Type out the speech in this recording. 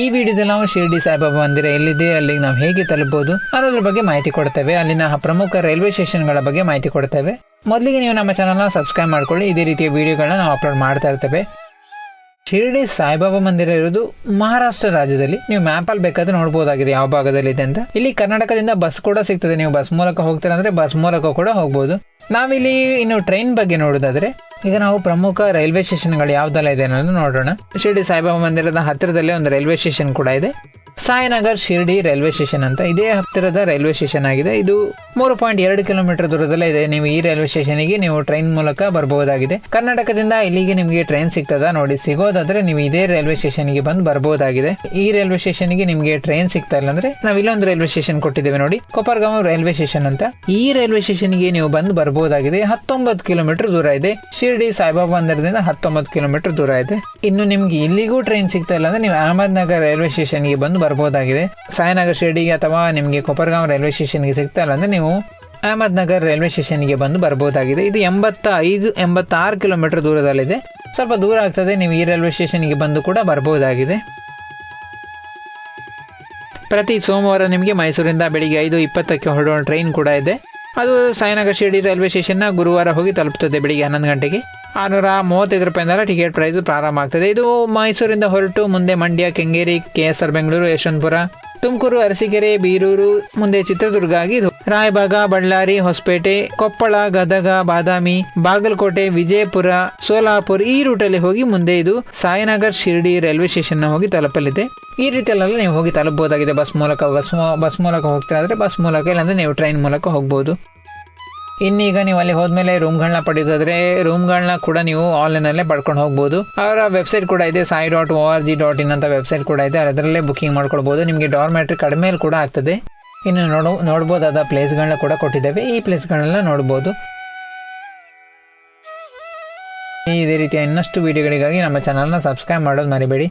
ಈ ವಿಡಿಯೋದಲ್ಲಿ ನಾವು ಶಿರ್ಡಿ ಸಾಯಿಬಾಬಾ ಮಂದಿರ ಎಲ್ಲಿದೆ, ಅಲ್ಲಿಗೆ ನಾವು ಹೇಗೆ ತಲುಪಬಹುದು ಅನ್ನೋದ್ರ ಬಗ್ಗೆ ಮಾಹಿತಿ ಕೊಡ್ತೇವೆ. ಅಲ್ಲಿನ ಪ್ರಮುಖ ರೈಲ್ವೆ ಸ್ಟೇಷನ್ಗಳ ಬಗ್ಗೆ ಮಾಹಿತಿ ಕೊಡ್ತೇವೆ. ಮೊದಲಿಗೆ ನೀವು ನಮ್ಮ ಚಾನಲ್ನ ಸಬ್ಸ್ಕ್ರೈಬ್ ಮಾಡ್ಕೊಳ್ಳಿ. ಇದೇ ರೀತಿಯ ವಿಡಿಯೋಗಳನ್ನ ನಾವು ಅಪ್ಲೋಡ್ ಮಾಡ್ತಾ ಇರ್ತೇವೆ. ಶಿರ್ಡಿ ಸಾಯಿಬಾಬಾ ಮಂದಿರ ಇರೋದು ಮಹಾರಾಷ್ಟ್ರ ರಾಜ್ಯದಲ್ಲಿ. ನೀವು ಮ್ಯಾಪಲ್ಲಿ ಬೇಕಾದ್ರೆ ನೋಡ್ಬೋದಾಗಿದೆ ಯಾವ ಭಾಗದಲ್ಲಿ ಇದೆ ಅಂತ. ಇಲ್ಲಿ ಕರ್ನಾಟಕದಿಂದ ಬಸ್ ಕೂಡ ಸಿಗ್ತದೆ. ನೀವು ಬಸ್ ಮೂಲಕ ಹೋಗ್ತೀರಾ ಅಂದ್ರೆ ಬಸ್ ಮೂಲಕ ಕೂಡ ಹೋಗ್ಬೋದು. ನಾವಿಲ್ಲಿ ಇನ್ನು ಟ್ರೈನ್ ಬಗ್ಗೆ ನೋಡೋದಾದ್ರೆ ಈಗ ನಾವು ಪ್ರಮುಖ ರೈಲ್ವೆ ಸ್ಟೇಷನ್ಗಳು ಯಾವ್ದೆಲ್ಲ ಇದೆ ಅನ್ನೋದು ನೋಡೋಣ. ಶಿರ್ಡಿ ಸಾಯಿಬಾಬಾ ಮಂದಿರದ ಹತ್ತಿರದಲ್ಲೇ ಒಂದು ರೈಲ್ವೆ ಸ್ಟೇಷನ್ ಕೂಡ ಇದೆ. ಸಾಯಿನಗರ್ ಶಿರ್ಡಿ ರೈಲ್ವೆ ಸ್ಟೇಷನ್ ಅಂತ ಇದೇ ಹತ್ತಿರದ ರೈಲ್ವೆ ಸ್ಟೇಷನ್ ಆಗಿದೆ. ಇದು ಮೂರು ಪಾಯಿಂಟ್ ಎರಡು ಕಿಲೋಮೀಟರ್ ದೂರದಲ್ಲೇ ಇದೆ. ನೀವು ಈ ರೈಲ್ವೆ ಸ್ಟೇಷನ್ಗೆ ನೀವು ಟ್ರೈನ್ ಮೂಲಕ ಬರಬಹುದಾಗಿದೆ ಕರ್ನಾಟಕದಿಂದ ಇಲ್ಲಿಗೆ ನಿಮಗೆ ಟ್ರೈನ್ ಸಿಗ್ತದ ನೋಡಿ. ಸಿಗೋದಾದ್ರೆ ನೀವು ಇದೇ ರೈಲ್ವೆ ಸ್ಟೇಷನ್ಗೆ ಬಂದು ಬರಬಹುದಾಗಿದೆ ಈ ರೈಲ್ವೆ ಸ್ಟೇಷನ್ಗೆ ನಿಮಗೆ ಟ್ರೈನ್ ಸಿಗ್ತಾ ಇಲ್ಲ ಅಂದ್ರೆ ನಾವು ಇಲ್ಲೊಂದು ರೈಲ್ವೆ ಸ್ಟೇಷನ್ ಕೊಟ್ಟಿದ್ದೇವೆ ನೋಡಿ. ಕೊಪ್ಪರ್ಗಾಂವ್ ರೈಲ್ವೆ ಸ್ಟೇಷನ್ ಅಂತ. ಈ ರೈಲ್ವೆ ಸ್ಟೇಷನ್ಗೆ ನೀವು ಬಂದು ಬರಬಹುದಾಗಿದೆ ಹತ್ತೊಂಬತ್ತು ಕಿಲೋಮೀಟರ್ ದೂರ ಇದೆ. ಶಿರ್ಡಿ ಸಾಯಿಬಾಬಾ ಮಂದಿರದಿಂದ ಹತ್ತೊಂಬತ್ತು ಕಿಲೋಮೀಟರ್ ದೂರ ಇದೆ. ಇನ್ನು ನಿಮ್ಗೆ ಇಲ್ಲಿಗೂ ಟ್ರೈನ್ ಸಿಗ್ತಾ ಇಲ್ಲ ಅಂದ್ರೆ ನೀವು ಅಹಮದ್ನಗರ್ ರೈಲ್ವೆ ಸ್ಟೇಷನ್ಗೆ ಬಂದು ಬರಬಹುದಾಗಿದೆ ಸಾಯಿನಗರ್ ಶಿರ್ಡಿಗೆ ಅಥವಾ ನಿಮಗೆ ಕೊಪ್ಪರ್ಗಾಂವ್ ರೈಲ್ವೆ ಸ್ಟೇಷನ್ಗೆ ಸಿಗ್ತಾ ಇಲ್ಲ ಅಂದರೆ ನೀವು ಅಹಮದ್ನಗರ್ ರೈಲ್ವೆ ಸ್ಟೇಷನ್ಗೆ ಬಂದು ಬರ್ಬೋದಾಗಿದೆ. ಇದು ಎಂಬತ್ತ ಐದು ಎಂಬತ್ತಾರು ಕಿಲೋಮೀಟರ್ ದೂರದಲ್ಲಿದೆ. ಸ್ವಲ್ಪ ದೂರ ಆಗ್ತದೆ, ನೀವು ಈ ರೈಲ್ವೆ ಸ್ಟೇಷನ್ಗೆ ಬಂದು ಕೂಡ ಬರ್ಬೋದಾಗಿದೆ. ಪ್ರತಿ ಸೋಮವಾರ ನಿಮಗೆ ಮೈಸೂರಿಂದ ಬೆಳಿಗ್ಗೆ ಐದು ಇಪ್ಪತ್ತಕ್ಕೆ ಹೊರಡುವ ಟ್ರೈನ್ ಕೂಡ ಇದೆ. ಅದು ಸಾಯಿನಗರ್ ಶಿರ್ಡಿ ರೈಲ್ವೆ ಸ್ಟೇಷನ್ನ ಗುರುವಾರ ಹೋಗಿ ತಲುಪ್ತದೆ, ಬೆಳಿಗ್ಗೆ ಹನ್ನೊಂದು ಗಂಟೆಗೆ. ಆರುನೂರ ಮೂವತ್ತೈದು ರೂಪಾಯಿಂದ ಟಿಕೆಟ್ ಪ್ರೈಸ್ ಪ್ರಾರಂಭ ಆಗ್ತದೆ. ಇದು ಮೈಸೂರಿಂದ ಹೊರಟು ಮುಂದೆ Mandya, Kengeri K S R Bengaluru, Yeshwantpur, Tumakuru, Arsikere, Birur, ಮುಂದೆ ಚಿತ್ರದುರ್ಗ ಆಗಿದ್ದು ರಾಯಬಾಗ, ಬಳ್ಳಾರಿ, ಹೊಸಪೇಟೆ, ಕೊಪ್ಪಳ, ಗದಗ, ಬಾದಾಮಿ, ಬಾಗಲಕೋಟೆ, ವಿಜಯಪುರ, ಸೋಲಾಪುರ್ ಈ ರೂಟಲ್ಲಿ ಹೋಗಿ ಮುಂದೆ ಇದು ಸಾಯಿನಗರ್, ಶಿರ್ಡಿ ರೈಲ್ವೆ ಸ್ಟೇಷನ್ ಹೋಗಿ ತಲುಪಲಿದೆ. ಈ ರೀತಿಯಲ್ಲೆಲ್ಲ ನೀವು ಹೋಗಿ ತಲುಪಬಹುದಾಗಿದೆ ಬಸ್ ಮೂಲಕ ಬಸ್ ಬಸ್ ಮೂಲಕ ಹೋಗ್ತಾ ಇದ್ರೆ ಬಸ್ ಮೂಲಕ ಇಲ್ಲಾಂದ್ರೆ ನೀವು ಟ್ರೈನ್ ಮೂಲಕ ಹೋಗ್ಬೋದು. ಇನ್ನೀಗ ನೀವು ಅಲ್ಲಿ ಹೋದ್ಮೇಲೆ ರೂಮ್ಗಳನ್ನ ಪಡೆಯೋದಾದ್ರೆ ರೂಮ್ಗಳನ್ನ ಕೂಡ ನೀವು ಆನ್ಲೈನಲ್ಲೇ ಪಡ್ಕೊಂಡು ಹೋಗ್ಬೋದು. ಅವರ ವೆಬ್ಸೈಟ್ ಕೂಡ ಇದೆ, Sai dot O R G dot in ಅಂತ ವೆಬ್ಸೈಟ್ ಕೂಡ ಇದೆ. ಅದರಲ್ಲೇ ಬುಕ್ಕಿಂಗ್ ಮಾಡ್ಕೊಳ್ಬೋದು. ನಿಮಗೆ ಡಾರ್ಮೆಟ್ರಿ ಕಡಿಮೆ ಕೂಡ ಆಗ್ತದೆ. ಇನ್ನು ನೋಡು, ನೋಡ್ಬೋದಾದ ಪ್ಲೇಸ್ಗಳನ್ನ ಕೂಡ ಕೊಟ್ಟಿದ್ದೇವೆ. ಈ ಪ್ಲೇಸ್ಗಳನ್ನೆಲ್ಲ ನೋಡ್ಬೋದು. ಇದೇ ರೀತಿಯ ಇನ್ನಷ್ಟು ವಿಡಿಯೋಗಳಿಗಾಗಿ ನಮ್ಮ ಚಾನಲ್ನ ಸಬ್ಸ್ಕ್ರೈಬ್ ಮಾಡೋದು ಮರಿಬೇಡಿ.